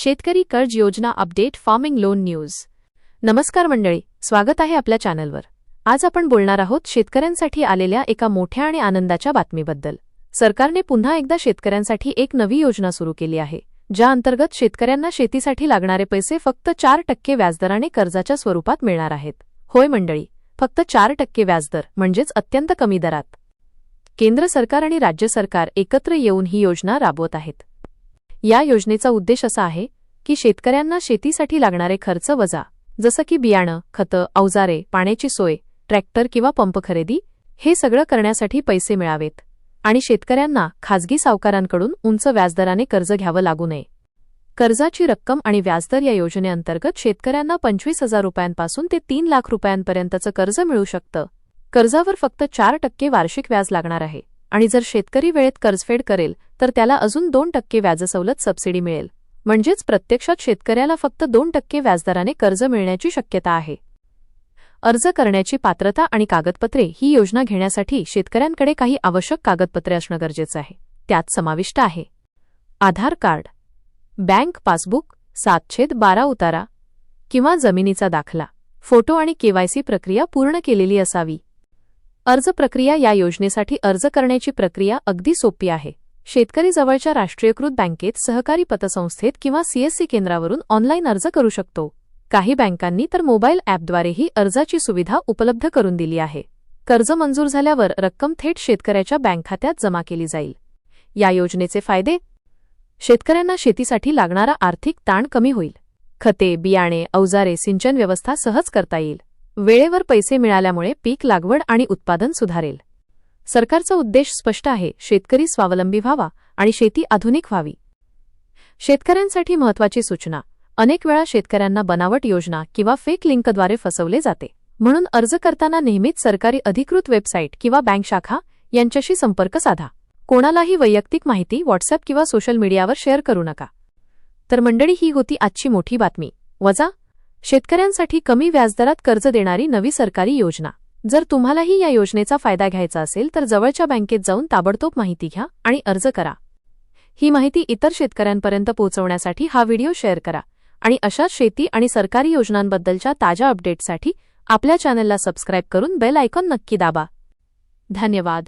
शेतकरी कर्ज योजना अपडेट फार्मिंग लोन न्यूज. नमस्कार मंडळी स्वागत आहे आपल्या चॅनलवर. आज आपण बोलणार आहोत शेतकऱ्यांसाठी आलेल्या एका मोठ्या आणि आनंदाच्या बातमीबद्दल. सरकारने पुन्हा एकदा शेतकऱ्यांसाठी एक नवी योजना सुरू केली आहे ज्या अंतर्गत शेतकऱ्यांना शेतीसाठी लागणारे पैसे फक्त चार टक्के व्याजदराने कर्जाच्या स्वरूपात मिळणार आहेत. होय मंडळी फक्त चार टक्के व्याजदर म्हणजेच अत्यंत कमी दरात. केंद्र सरकार आणि राज्य सरकार एकत्र येऊन ही योजना राबवत आहेत. या योजनेचा उद्देश असा आहे की शेतकऱ्यांना शेतीसाठी लागणारे खर्च वजा जसं की बियाणं खतं अवजारे पाण्याची सोय ट्रॅक्टर किंवा पंप खरेदी हे सगळं करण्यासाठी पैसे मिळावेत. आणि शेतकऱ्यांना खाजगी सावकारांकडून उंच व्याजदराने कर्ज घ्यावं लागू नये. कर्जाची रक्कम आणि व्याजदर या योजनेअंतर्गत शेतकऱ्यांना पंचवीस हजार रुपयांपासून ते तीन लाख रुपयांपर्यंतचं कर्ज मिळू शकतं. कर्जावर फक्त चार टक्के वार्षिक व्याज लागणार आहे. आणि जर शेतकरी वेळेत कर्जफेड करेल तर त्याला अजून दोन टक्के व्याजसवलत सबसिडी मिळेल. म्हणजेच प्रत्यक्षात शेतकऱ्याला फक्त दोन टक्के व्याजदराने कर्ज मिळण्याची शक्यता आहे. अर्ज करण्याची पात्रता आणि कागदपत्रे ही योजना घेण्यासाठी शेतकऱ्यांकडे काही आवश्यक कागदपत्रे असणं गरजेचं आहे. त्यात समाविष्ट आहे. आधार कार्ड बँक पासबुक सातछेद बारा उतारा किंवा जमिनीचा दाखला फोटो आणि केवायसी प्रक्रिया पूर्ण केलेली असावी. अर्ज प्रक्रिया या योजनेसाठी अर्ज करण्याची प्रक्रिया अगदी सोपी आहे. शेतकरी जवळच्या राष्ट्रीयकृत बँकेत सहकारी पतसंस्थेत किंवा सीएससी केंद्रावरून ऑनलाईन अर्ज करू शकतो. काही बँकांनी तर मोबाईल ॲपद्वारेही अर्जाची सुविधा उपलब्ध करून दिली आहे. कर्ज मंजूर झाल्यावर रक्कम थेट शेतकऱ्याच्या बँक खात्यात जमा केली जाईल. या योजनेचे फायदे? शेतकऱ्यांना शेतीसाठी लागणारा आर्थिक ताण कमी होईल. खते बियाणे अवजारे सिंचन व्यवस्था सहज करता येईल. वेळेवर पैसे मिळाल्यामुळे पीक लागवड आणि उत्पादन सुधारेल. सरकारचा उद्देश स्पष्ट आहे शेतकरी स्वावलंबी व्हावा आणि शेती आधुनिक व्हावी. शेतकऱ्यांसाठी महत्वाची सूचना अनेक वेळा शेतकऱ्यांना बनावट योजना किंवा फेक लिंकद्वारे फसवले जाते. म्हणून अर्ज करताना नेहमीच सरकारी अधिकृत वेबसाईट किंवा बँक शाखा यांच्याशी संपर्क साधा. कोणालाही वैयक्तिक माहिती व्हॉट्सअप किंवा सोशल मीडियावर शेअर करू नका. तर मंडळी ही होती आजची मोठी बातमी. वजा शेतकऱ्यांसाठी कमी व्याजदरात कर्ज देणारी नवी सरकारी योजना. जर तुम्हालाही या योजनेचा फायदा घ्यायचा असेल तर जवळच्या बँकेत जाऊन ताबडतोब माहिती घ्या आणि अर्ज करा. ही माहिती इतर शेतकऱ्यांपर्यंत पोहोचवण्यासाठी हा व्हिडिओ शेअर करा आणि अशाच शेती आणि सरकारी योजनांबद्दलच्या ताज्या अपडेटसाठी आपल्या चॅनलला सबस्क्राईब करून बेल आयकॉन नक्की दाबा. धन्यवाद.